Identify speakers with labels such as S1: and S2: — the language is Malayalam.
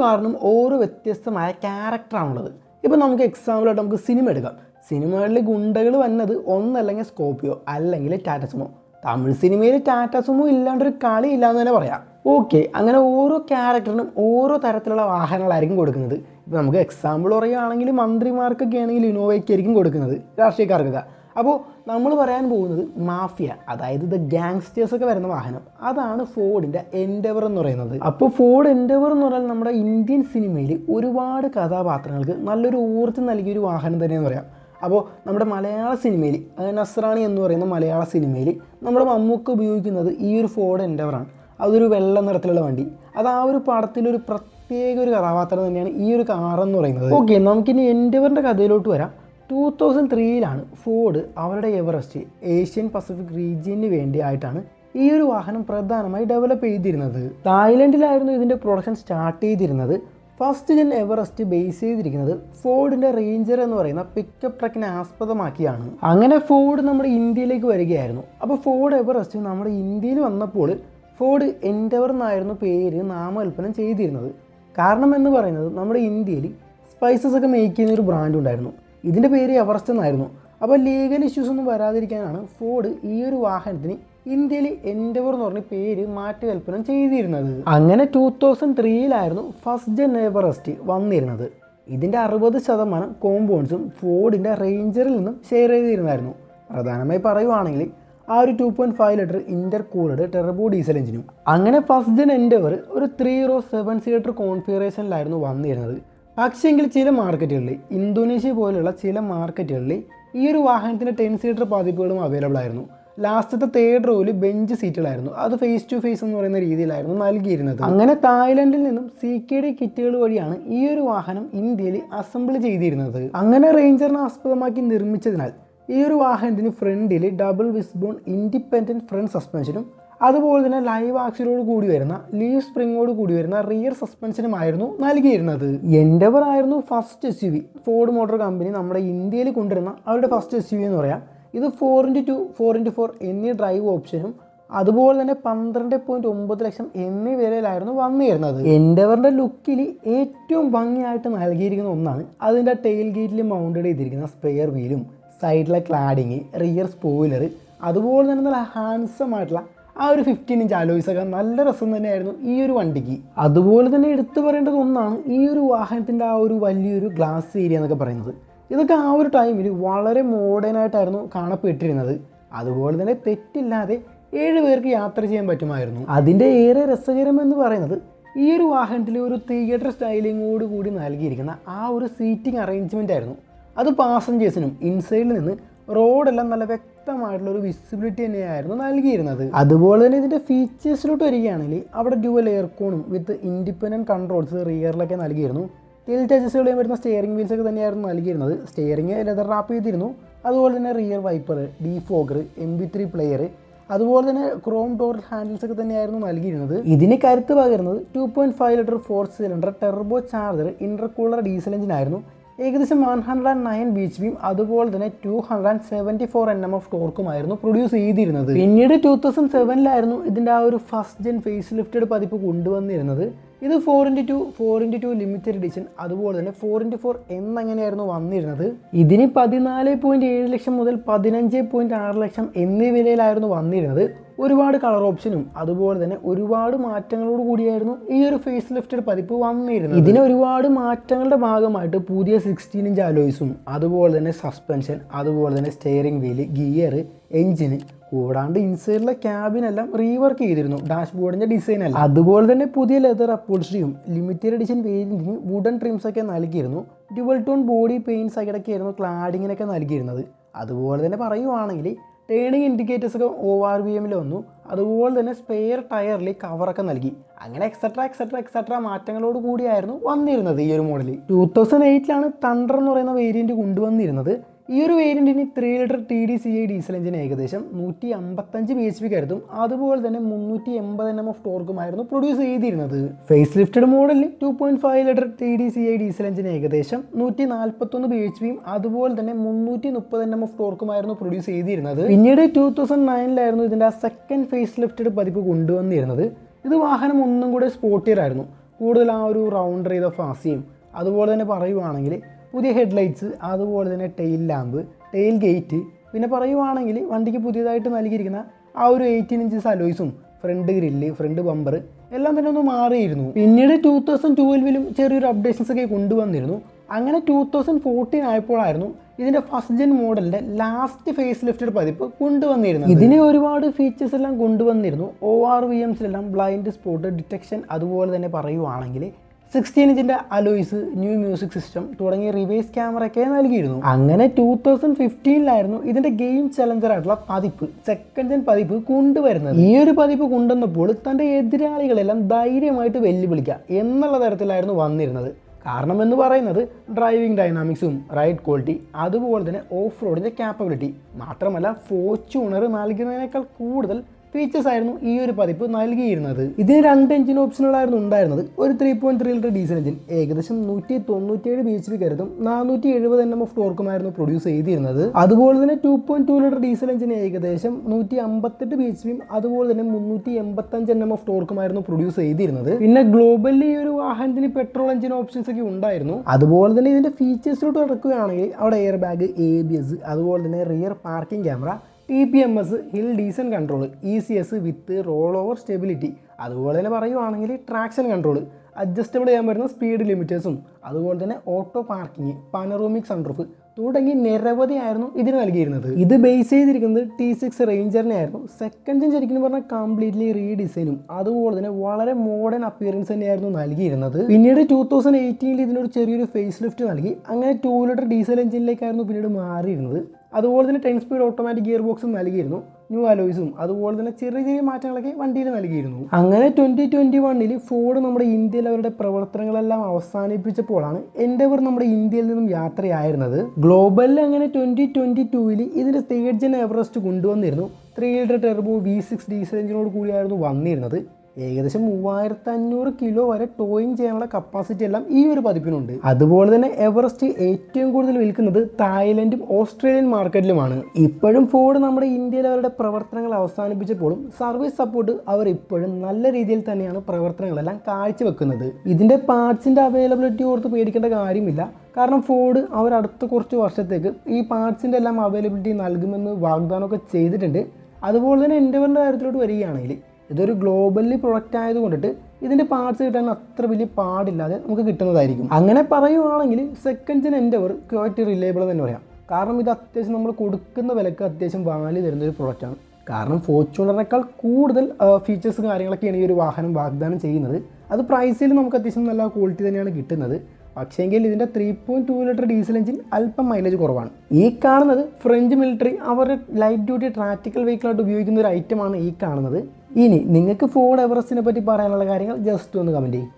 S1: കാറിനും ഓരോ വ്യത്യസ്തമായ ക്യാരക്ടറാണുള്ളത്. ഇപ്പോൾ നമുക്ക് എക്സാമ്പിളായിട്ട് നമുക്ക് സിനിമ എടുക്കാം. സിനിമകളിൽ ഗുണ്ടകൾ വന്നത് ഒന്നല്ലെങ്കിൽ സ്കോപ്പിയോ അല്ലെങ്കിൽ ടാറ്റ സുമോ. തമിഴ് സിനിമയിൽ ടാറ്റ സുമോ ഇല്ലാണ്ടൊരു കളി ഇല്ലാന്ന് തന്നെ പറയാം. ഓക്കെ അങ്ങനെ ഓരോ ക്യാരക്ടറിനും ഓരോ തരത്തിലുള്ള വാഹനങ്ങളായിരിക്കും കൊടുക്കുന്നത്. ഇപ്പോൾ നമുക്ക് എക്സാമ്പിൾ പറയുകയാണെങ്കിൽ മന്ത്രിമാർക്കൊക്കെ ആണെങ്കിൽ ഇനോവയ്ക്കായിരിക്കും കൊടുക്കുന്നത്. രാഷ്ട്രീയക്കാർക്കൊക്കെ. അപ്പോൾ നമ്മൾ പറയാൻ പോകുന്നത് മാഫിയ അതായത് ദ ഗാങ്സ്റ്റേഴ്സ് ഒക്കെ വരുന്ന വാഹനം. അതാണ് ഫോർഡിന്റെ എൻഡവർ എന്ന് പറയുന്നത്. അപ്പോൾ ഫോർഡ് എൻഡവർ എന്ന് പറഞ്ഞാൽ നമ്മുടെ ഇന്ത്യൻ സിനിമയിൽ ഒരുപാട് കഥാപാത്രങ്ങൾക്ക് നല്ലൊരു ഊർജം നൽകിയ ഒരു വാഹനം തന്നെയെന്ന് പറയാം. അപ്പോൾ നമ്മുടെ മലയാള സിനിമയിൽ നസ്രാണി എന്ന് പറയുന്ന മലയാള സിനിമയിൽ നമ്മുടെ മമ്മൂക്ക് ഉപയോഗിക്കുന്നത് ഈ ഒരു ഫോർഡ് എൻഡവറാണ് അതൊരു വെള്ള നിറത്തിലുള്ള വണ്ടി. അത് ആ ഒരു പടത്തിലൊരു പ്രത്യേക ഒരു കഥാപാത്രം തന്നെയാണ് ഈ ഒരു കാർ എന്ന് പറയുന്നത്. ഓക്കെ നമുക്കിനി എൻഡവറിന്റെ കഥയിലോട്ട് വരാം. ടൂ തൗസൻഡ് ത്രീയിലാണ് ഫോർഡ് അവരുടെ എവറസ്റ്റ് ഏഷ്യൻ പസഫിക് റീജിയന് വേണ്ടിയായിട്ടാണ് ഈ ഒരു വാഹനം പ്രധാനമായി ഡെവലപ്പ് ചെയ്തിരുന്നത്. തായ്ലൻഡിലായിരുന്നു ഇതിന്റെ പ്രൊഡക്ഷൻ സ്റ്റാർട്ട് ചെയ്തിരുന്നത്. ഫസ്റ്റ് ജെൻ എവറസ്റ്റ് ബേസ് ചെയ്തിരിക്കുന്നത് ഫോർഡിന്റെ റേഞ്ചർ എന്ന് പറയുന്ന പിക്കപ്പ് ട്രക്കിനെ ആസ്പദമാക്കിയാണ്. അങ്ങനെ ഫോർഡ് നമ്മുടെ ഇന്ത്യയിലേക്ക് വരികയായിരുന്നു. അപ്പോൾ ഫോർഡ് എവറസ്റ്റ് നമ്മുടെ ഇന്ത്യയിൽ വന്നപ്പോൾ ഫോർഡ് എൻഡവർ എന്നായിരുന്നു പേര് നാമകൽപ്പന ചെയ്തിരുന്നത്. കാരണം എന്ന് പറയുന്നത് നമ്മുടെ ഇന്ത്യയിൽ സ്പൈസസ് ഒക്കെ മേക്ക് ചെയ്യുന്ന ഒരു ബ്രാൻഡ് ഉണ്ടായിരുന്നു. ഇതിന്റെ പേര് എവറസ്റ്റ് എന്നായിരുന്നു. അപ്പോൾ ലീഗൽ ഇഷ്യൂസ് ഒന്നും വരാതിരിക്കാനാണ് ഫോർഡ് ഈ ഒരു വാഹനത്തിന് ഇന്ത്യയിൽ എൻഡവർ എന്ന് പറഞ്ഞ പേര് മാറ്റികൽപ്പന ചെയ്തിരുന്നത്. അങ്ങനെ ടൂ തൗസൻഡ് ത്രീയിലായിരുന്നു ഫസ്റ്റ് ജെൻ എവറസ്റ്റ് വന്നിരുന്നത്. ഇതിന്റെ അറുപത് ശതമാനം കോമ്പൗണ്ട്സും ഫോർഡിന്റെ റേഞ്ചറിൽ നിന്നും ഷെയർ ചെയ്തിരുന്നായിരുന്നു. പ്രധാനമായി പറയുവാണെങ്കിൽ ആ ഒരു two point five litre inter cooled turbo diesel എഞ്ചിനും അങ്ങനെ ഫസ്റ്റ് ജെൻ എൻഡവർ ഒരു ത്രീ റോ സെവൻ സീറ്റർ കോൺഫിഗറേഷനിലായിരുന്നു വന്നിരുന്നത്. പക്ഷേങ്കിൽ ചില മാർക്കറ്റുകളിൽ ഇന്തോനേഷ്യ പോലുള്ള ചില മാർക്കറ്റുകളിൽ ഈ ഒരു വാഹനത്തിന്റെ ടെൻ സീറ്റർ പതിപ്പുകളും അവൈലബിൾ ആയിരുന്നു. ലാസ്റ്റത്തെ തേർഡ് റോയിൽ ബെഞ്ച് സീറ്റുകളായിരുന്നു അത് ഫേസ് ടു ഫേസ് എന്ന് പറയുന്ന രീതിയിലായിരുന്നു നൽകിയിരുന്നത്. അങ്ങനെ തായ്ലൻഡിൽ നിന്നും സി കെ ഡി കിറ്റുകൾ വഴിയാണ് ഈ ഒരു വാഹനം ഇന്ത്യയിൽ അസംബിൾ ചെയ്തിരുന്നത്. അങ്ങനെ റേഞ്ചറിനെ ആസ്പദമാക്കി നിർമ്മിച്ചതിനാൽ ഈ ഒരു വാഹനത്തിന് ഫ്രണ്ടിൽ ഡബിൾ വിസ്ബോൺ ഇൻഡിപെൻഡന്റ് ഫ്രണ്ട് സസ്പെൻഷനും അതുപോലെ തന്നെ ലൈവ് ആക്സിലോട് കൂടി വരുന്ന ലീവ് സ്പ്രിങ്ങോട് കൂടി വരുന്ന റിയർ സസ്പെൻഷനുമായിരുന്നു നൽകിയിരുന്നത്. എൻഡവർ ആയിരുന്നു first S U V Ford motor company നമ്മുടെ ഇന്ത്യയിൽ കൊണ്ടുവരുന്ന അവരുടെ ഫസ്റ്റ് എസ് യു വി എന്ന് പറയാം. ഇത് four into two four into four എന്നീ ഡ്രൈവ് ഓപ്ഷനും അതുപോലെ തന്നെ പന്ത്രണ്ട് പോയിന്റ് ഒമ്പത് ലക്ഷം എന്നീ വിലയിലായിരുന്നു വന്നിരുന്നത്. എൻഡവറിന്റെ ലുക്കിൽ ഏറ്റവും ഭംഗിയായിട്ട് നൽകിയിരിക്കുന്ന ഒന്നാണ് അതിന്റെ ടെയിൽ ഗേറ്റിൽ മൗണ്ടഡ് ചെയ്തിരിക്കുന്ന സ്പെയർ വീലും സൈഡിലെ ക്ലാഡിങ് റിയർ സ്പോയിലർ അതുപോലെ തന്നെ നല്ല ഹാൻസം ആയിട്ടുള്ള ആ ഒരു ഫിഫ്റ്റീൻ ഇഞ്ച് അലോയ്സ് ഒക്കെ നല്ല രസം തന്നെയായിരുന്നു ഈ ഒരു വണ്ടിക്ക്. അതുപോലെ തന്നെ എടുത്തു പറയേണ്ടത് ഒന്നാണ് ഈ ഒരു വാഹനത്തിന്റെ ആ ഒരു വലിയൊരു ഗ്ലാസ് ഏരിയ എന്നൊക്കെ പറയുന്നത്. ഇതൊക്കെ ആ ഒരു ടൈമിൽ വളരെ മോഡേൺ ആയിട്ടായിരുന്നു കാണപ്പെട്ടിരുന്നത്. അതുപോലെ തന്നെ തെറ്റില്ലാതെ ഏഴ് പേർക്ക് യാത്ര ചെയ്യാൻ പറ്റുമായിരുന്നു. അതിന്റെ ഏറെ രസകരം എന്ന് പറയുന്നത് ഈ ഒരു വാഹനത്തിൽ ഒരു തിയേറ്റർ സ്റ്റൈലിങ്ങോട് കൂടി നൽകിയിരിക്കുന്ന ആ ഒരു സീറ്റിംഗ് അറേഞ്ച്മെന്റ് ആയിരുന്നു. അത് പാസഞ്ചേഴ്സിനും ഇൻസൈഡിൽ നിന്ന് റോഡെല്ലാം നല്ല വ്യക്തമായിട്ടുള്ള ഒരു വിസിബിലിറ്റി തന്നെയായിരുന്നു നൽകിയിരുന്നത്. അതുപോലെ തന്നെ ഇതിന്റെ ഫീച്ചേഴ്സിലോട്ട് വരികയാണെങ്കിൽ അവിടെ ഡ്യുവൽ എയർകോണും വിത്ത് ഇൻഡിപെൻഡന്റ് കൺട്രോൾസ് റിയറിലൊക്കെ നൽകിയിരുന്നു. ടിൽറ്റ് അഡ്ജസ്റ്റുകളിൽ വരുന്ന സ്റ്റിയറിംഗ് വീൽസ് ഒക്കെ തന്നെയായിരുന്നു നൽകിയിരുന്നത്. സ്റ്റിയറിംഗ് ലെതർ റാപ്പ് ചെയ്തിരുന്നു. അതുപോലെ തന്നെ rear wiper defogger M B three player അതുപോലെ തന്നെ ക്രോം ഡോർ ഹാൻഡിൽസ് ഒക്കെ തന്നെയായിരുന്നു നൽകിയിരുന്നത്. ഇതിന് കരുത്ത് പകരുന്നത് two point five litre four cylinder turbo charger intercooler diesel engine ആയിരുന്നു. ഏകദേശം one hundred and nine B H ബിയും അതുപോലെ തന്നെ two hundred and seventy four N M F ടോർക്കുമായിരുന്നു produce ചെയ്തിരുന്നത്. പിന്നീട് ടൂ തൗസൻഡ് സെവനിലായിരുന്നു ഇതിന്റെ ആ ഒരു ഫസ്റ്റ് ജെൻ ഫേസ് ലിഫ്റ്റഡ് പതിപ്പ് കൊണ്ടുവന്നിരുന്നത്. ഇത് four into two four into two limited edition അതുപോലെ തന്നെ ഫോർ ഇന്റു ഫോർ എന്നങ്ങനെയായിരുന്നു വന്നിരുന്നത്. ഇതിന് പതിനാല് പോയിന്റ് ഏഴ് ലക്ഷം മുതൽ പതിനഞ്ച് പോയിന്റ് ആറ് ലക്ഷം എന്നീ വിലയിലായിരുന്നു വന്നിരുന്നത്. ഒരുപാട് കളർ ഓപ്ഷനും അതുപോലെ തന്നെ ഒരുപാട് മാറ്റങ്ങളോട് കൂടിയായിരുന്നു ഈ ഒരു ഫേസ് ലിഫ്റ്റഡ് പതിപ്പ് വന്നിരുന്നത്. ഇതിന് ഒരുപാട് മാറ്റങ്ങളുടെ ഭാഗമായിട്ട് പുതിയ സിക്സ്റ്റീൻ ഇഞ്ച് അലോയ്സും അതുപോലെ തന്നെ സസ്പെൻഷൻ അതുപോലെ തന്നെ സ്റ്റെയറിംഗ് വീൽ ഗിയർ എഞ്ചിന് കൂടാണ്ട് ഇൻസൈഡിലെ ക്യാബിനെല്ലാം റീവർക്ക് ചെയ്തിരുന്നു. ഡാഷ്ബോർഡിന്റെ ഡിസൈൻ അല്ല അതുപോലെ തന്നെ പുതിയ ലെതർ അപ്പോൾസ്ട്രിയും ലിമിറ്റഡ് എഡിഷൻ വേരിയന്റിന് വുഡൻ ട്രിംസ് ഒക്കെ നൽകിയിരുന്നു. ഡ്യുവൽ ടോൺ ബോഡി പെയിൻസ് ഒക്കെ ആയിരുന്നു ക്ലാഡിങ്ങിനൊക്കെ നൽകിയിരുന്നത്. അതുപോലെ തന്നെ പറയുവാണെങ്കിൽ ടേണിംഗ് ഇൻഡിക്കേറ്റേഴ്സ് ഒക്കെ ഒ ആർ ബി എമ്മിൽ വന്നു. അതുപോലെ തന്നെ സ്പെയർ ടയറിൽ കവറൊക്കെ നൽകി. അങ്ങനെ എക്സെട്ര എക്സെട്ര എക്സെട്ര മാറ്റങ്ങളോട് കൂടിയായിരുന്നു വന്നിരുന്നത് ഈ ഒരു മോഡൽ ടൂ തൗസൻഡ് എയ്റ്റിലാണ് തണ്ടർ എന്ന് പറയുന്ന വേരിയന്റ് കൊണ്ടുവന്നിരുന്നത്. ഈ ഒരു വേരിയന്റിന് three litre T D C I diesel എഞ്ചിന് ഏകദേശം നൂറ്റി അമ്പത്തഞ്ച് ബി എച്ച് പി കരുതും. അതുപോലെ തന്നെ മുന്നൂറ്റി എൺപത് എം എം എഫ് ടോർക്കുമായിരുന്നു പ്രൊഡ്യൂസ് ചെയ്തിരുന്നത്. ഫേസ് ലിഫ്റ്റഡ് മോഡലിൽ two point five litre T D C I diesel എഞ്ചിന് ഏകദേശം നൂറ്റി നാൽപ്പത്തൊന്ന് ബി എച്ച് പിയും അതുപോലെ തന്നെ മുന്നൂറ്റി മുപ്പത് എം എം എഫ് ടോർക്കുമായിരുന്നു പ്രൊഡ്യൂസ് ചെയ്തിരുന്നത്. പിന്നീട് ടൂ തൗസൻഡ് നയനിലായിരുന്നു ഇതിന്റെ ആ സെക്കൻഡ് ഫേസ് ലിഫ്റ്റഡ് പതിപ്പ് കൊണ്ടുവന്നിരുന്നത്. ഇത് വാഹനം ഒന്നും കൂടെ സ്പോർട്ടിയർ ആയിരുന്നു. കൂടുതൽ ആ ഒരു റൗണ്ടർ ചെയ്ത ഫാസിയും അതുപോലെ തന്നെ പറയുവാണെങ്കിൽ പുതിയ ഹെഡ് ലൈറ്റ്സ് അതുപോലെ തന്നെ ടെയിൽ ലാമ്പ് ടെയിൽ ഗേറ്റ് പിന്നെ പറയുവാണെങ്കിൽ വണ്ടിക്ക് പുതിയതായിട്ട് നൽകിയിരിക്കുന്ന ആ ഒരു എയ്റ്റീൻ ഇഞ്ചസ് അലോയ്സും ഫ്രണ്ട് ഗ്രില്ല് ഫ്രണ്ട് ബമ്പർ എല്ലാം തന്നെ ഒന്ന് മാറിയിരുന്നു. പിന്നീട് ടൂ തൗസൻഡ് ട്വൽവിലും ചെറിയൊരു അപ്ഡേഷൻസ് ഒക്കെ കൊണ്ടുവന്നിരുന്നു. അങ്ങനെ ടൂ തൗസൻഡ് ഫോർട്ടീൻ ആയപ്പോഴായിരുന്നു ഇതിന്റെ ഫസ്റ്റ് ജെൻ മോഡലിന്റെ ലാസ്റ്റ് ഫേസ് ലിഫ്റ്റഡ് പതിപ്പ് കൊണ്ടുവന്നിരുന്നു ഇതിന് ഒരുപാട് ഫീച്ചേഴ്സ് എല്ലാം കൊണ്ടുവന്നിരുന്നു. ഒ ആർ വി എംസിലെല്ലാം ബ്ലൈൻഡ് സ്പോട്ട് ഡിറ്റക്ഷൻ അതുപോലെ തന്നെ പറയുവാണെങ്കിൽ സിക്സ്റ്റീൻ ഇഞ്ചിന്റെ അലോയ്സ് ന്യൂ മ്യൂസിക് സിസ്റ്റം തുടങ്ങിയ റിവേഴ്സ് ക്യാമറയൊക്കെ നൽകിയിരുന്നു. അങ്ങനെ ടൂ തൗസൻഡ് ഫിഫ്റ്റീനിലായിരുന്നു ഇതിന്റെ ഗെയിം ചലഞ്ചർ ആയിട്ടുള്ള പതിപ്പ് സെക്കൻഡ് ജെൻ പതിപ്പ് കൊണ്ടുവരുന്നത്. ഈ ഒരു പതിപ്പ് കൊണ്ടുവന്നപ്പോൾ തന്റെ എതിരാളികളെല്ലാം ധൈര്യമായിട്ട് വെല്ലുവിളിക്കുക എന്നുള്ള തരത്തിലായിരുന്നു വന്നിരുന്നത്. കാരണം എന്ന് പറയുന്നത് ഡ്രൈവിംഗ് ഡൈനാമിക്സും റൈഡ് ക്വാളിറ്റി അതുപോലെ തന്നെ ഓഫ് റോഡിന്റെ ക്യാപ്പബിലിറ്റി മാത്രമല്ല ഫോർച്യൂണർ നൽകുന്നതിനേക്കാൾ കൂടുതൽ ഫീച്ചേഴ്സ് ആയിരുന്നു ഈ ഒരു പതിപ്പ് നൽകിയിരുന്നത്. ഇതിന് രണ്ട് എഞ്ചിൻ ഓപ്ഷനുകളായിരുന്നു ഉണ്ടായിരുന്നത്. ഒരു three point three litre diesel engine ഏകദേശം നൂറ്റി തൊണ്ണൂറ്റിയേഴ് ബി എച്ച് പി കരുതും നാനൂറ്റി എഴുപത് എൻ എം എഫ് ടോർക്കുമായിരുന്നു പ്രൊഡ്യൂസ് ചെയ്തിരുന്നത്. അതുപോലെ തന്നെ two point two litre diesel engine ഏകദേശം നൂറ്റി അമ്പത്തെട്ട് ബി എച്ച് പിയും അതുപോലെ തന്നെ മുന്നൂറ്റി എൺപത്തഞ്ച് എം എഫ് ടോർക്കുമായിരുന്നു പ്രൊഡ്യൂസ് ചെയ്തിരുന്നത്. പിന്നെ ഗ്ലോബലി ഈ ഒരു വാഹനത്തിന് പെട്രോൾ എഞ്ചിൻ ഓപ്ഷൻസ് ഒക്കെ ഉണ്ടായിരുന്നു. അതുപോലെ തന്നെ ഇതിന്റെ ഫീച്ചേഴ്സിലോട്ട് കിടക്കുകയാണെങ്കിൽ അവിടെ air bag A B S അതുപോലെ തന്നെ rear parking camera T P M S hill descent control E C S with roll over stability അതുപോലെ തന്നെ പറയുവാണെങ്കിൽ ട്രാക്ഷൻ കൺട്രോൾ അഡ്ജസ്റ്റബിൾ ചെയ്യാൻ പറ്റുന്ന സ്പീഡ് ലിമിറ്റേഴ്സും അതുപോലെ തന്നെ ഓട്ടോ പാർക്കിംഗ് പാനറോമിക് സൺറൂഫ് തുടങ്ങി നിരവധി ആയിരുന്നു ഇതിന് നൽകിയിരുന്നത്. ഇത് ബേസ് ചെയ്തിരിക്കുന്നത് ടി സിക്സ് റേഞ്ചറിനെ ആയിരുന്നു സെക്കൻഡ് ശരിക്കും പറഞ്ഞാൽ കംപ്ലീറ്റ്ലി റീഡിസൈനും അതുപോലെ തന്നെ വളരെ മോഡേൺ അപ്പിയറൻസ് തന്നെയായിരുന്നു നൽകിയിരുന്നത്. പിന്നീട് ടൂ തൗസൻഡ് എയ്റ്റീനിൽ ഇതിനൊരു ചെറിയൊരു ഫേസ് ലിഫ്റ്റ് നൽകി. അങ്ങനെ ടൂ ലിറ്റർ ഡീസൽ എഞ്ചിനിലേക്കായിരുന്നു പിന്നീട് മാറിയിരുന്നത്. അതുപോലെ തന്നെ ടെൻ സ്പീഡ് ഓട്ടോമാറ്റിക് ഗിയർ ബോക്സും നൽകിയിരുന്നു ന്യൂ അലോയ്സും അതുപോലെ തന്നെ ചെറിയ ചെറിയ മാറ്റങ്ങളൊക്കെ വണ്ടിയിൽ നൽകിയിരുന്നു. അങ്ങനെ ട്വന്റി ട്വന്റി വണ്ണിൽ ഫോർഡ് നമ്മുടെ ഇന്ത്യയിൽ അവരുടെ പ്രവർത്തനങ്ങളെല്ലാം അവസാനിപ്പിച്ചപ്പോഴാണ് എൻഡവർ നമ്മുടെ ഇന്ത്യയിൽ നിന്നും യാത്രയായിരുന്നത്. ഗ്ലോബലിൽ അങ്ങനെ ട്വന്റി ട്വന്റി ടൂവിൽ ഇതിന്റെ third gen Everest കൊണ്ടുവന്നിരുന്നു. Three litre turbo V six diesel എഞ്ചിനോട് കൂടിയായിരുന്നു വന്നിരുന്നത്. ഏകദേശം മൂവായിരത്തി അഞ്ഞൂറ് കിലോ വരെ ടോയിങ് ചെയ്യാനുള്ള കപ്പാസിറ്റി എല്ലാം ഈ ഒരു പതിപ്പിനുണ്ട്. അതുപോലെ തന്നെ എവറസ്റ്റ് ഏറ്റവും കൂടുതൽ വിൽക്കുന്നത് തായ്ലൻഡും ഓസ്ട്രേലിയൻ മാർക്കറ്റിലുമാണ്. ഇപ്പോഴും ഫോർഡ് നമ്മുടെ ഇന്ത്യയിൽ അവരുടെ പ്രവർത്തനങ്ങൾ അവസാനിപ്പിച്ചപ്പോഴും സർവീസ് സപ്പോർട്ട് അവർ ഇപ്പോഴും നല്ല രീതിയിൽ തന്നെയാണ് പ്രവർത്തനങ്ങളെല്ലാം കാഴ്ചവെക്കുന്നത്. ഇതിന്റെ പാർട്സിന്റെ അവൈലബിലിറ്റി ഓർത്ത് പേടിക്കേണ്ട കാര്യമില്ല. കാരണം ഫോർഡ് അവർ അടുത്ത കുറച്ച് വർഷത്തേക്ക് ഈ പാർട്സിന്റെ എല്ലാം അവൈലബിലിറ്റി നൽകുമെന്ന് വാഗ്ദാനമൊക്കെ ചെയ്തിട്ടുണ്ട്. അതുപോലെ തന്നെ എന്റെ കാര്യത്തിലോട്ട് വരികയാണെങ്കിൽ ഇതൊരു ഗ്ലോബലി പ്രൊഡക്റ്റ് ആയതുകൊണ്ടിട്ട് ഇതിന്റെ പാർട്സ് കിട്ടാൻ അത്ര വലിയ പാടില്ലാതെ നമുക്ക് കിട്ടുന്നതായിരിക്കും. അങ്ങനെ പറയുവാണെങ്കിൽ സെക്കൻഡ് എന്റെ ഒരു ക്വാളിറ്റി റിലേബിൾ തന്നെ പറയാം. കാരണം ഇത് അത്യാവശ്യം നമ്മൾ കൊടുക്കുന്ന വിലക്ക് അത്യാവശ്യം വാല്യൂ തരുന്ന ഒരു പ്രൊഡക്റ്റാണ് കാരണം ഫോർച്യൂണറിനേക്കാൾ കൂടുതൽ ഫീച്ചേഴ്സ് കാര്യങ്ങളൊക്കെയാണ് ഈ ഒരു വാഹനം വാഗ്ദാനം ചെയ്യുന്നത്. അത് പ്രൈസിൽ നമുക്ക് അത്യാവശ്യം നല്ല ക്വാളിറ്റി തന്നെയാണ് കിട്ടുന്നത്. പക്ഷേങ്കിൽ ഇതിന്റെ three point two litre diesel engine അല്പം മൈലേജ് കുറവാണ്. ഈ കാണുന്നത് ഫ്രഞ്ച് മിലിറ്ററി അവരുടെ ലൈറ്റ് ഡ്യൂട്ടി ട്രാക്ടിക്കൽ വെഹിക്കിളായിട്ട് ഉപയോഗിക്കുന്ന ഒരു ഐറ്റമാണ് ഈ കാണുന്നത്. ഇനി നിങ്ങൾക്ക് ഫോർഡ് എവറസ്റ്റിനെ പറ്റി പറയാനുള്ള കാര്യങ്ങൾ ജസ്റ്റ് ഒന്ന് കമന്റ് ചെയ്യും.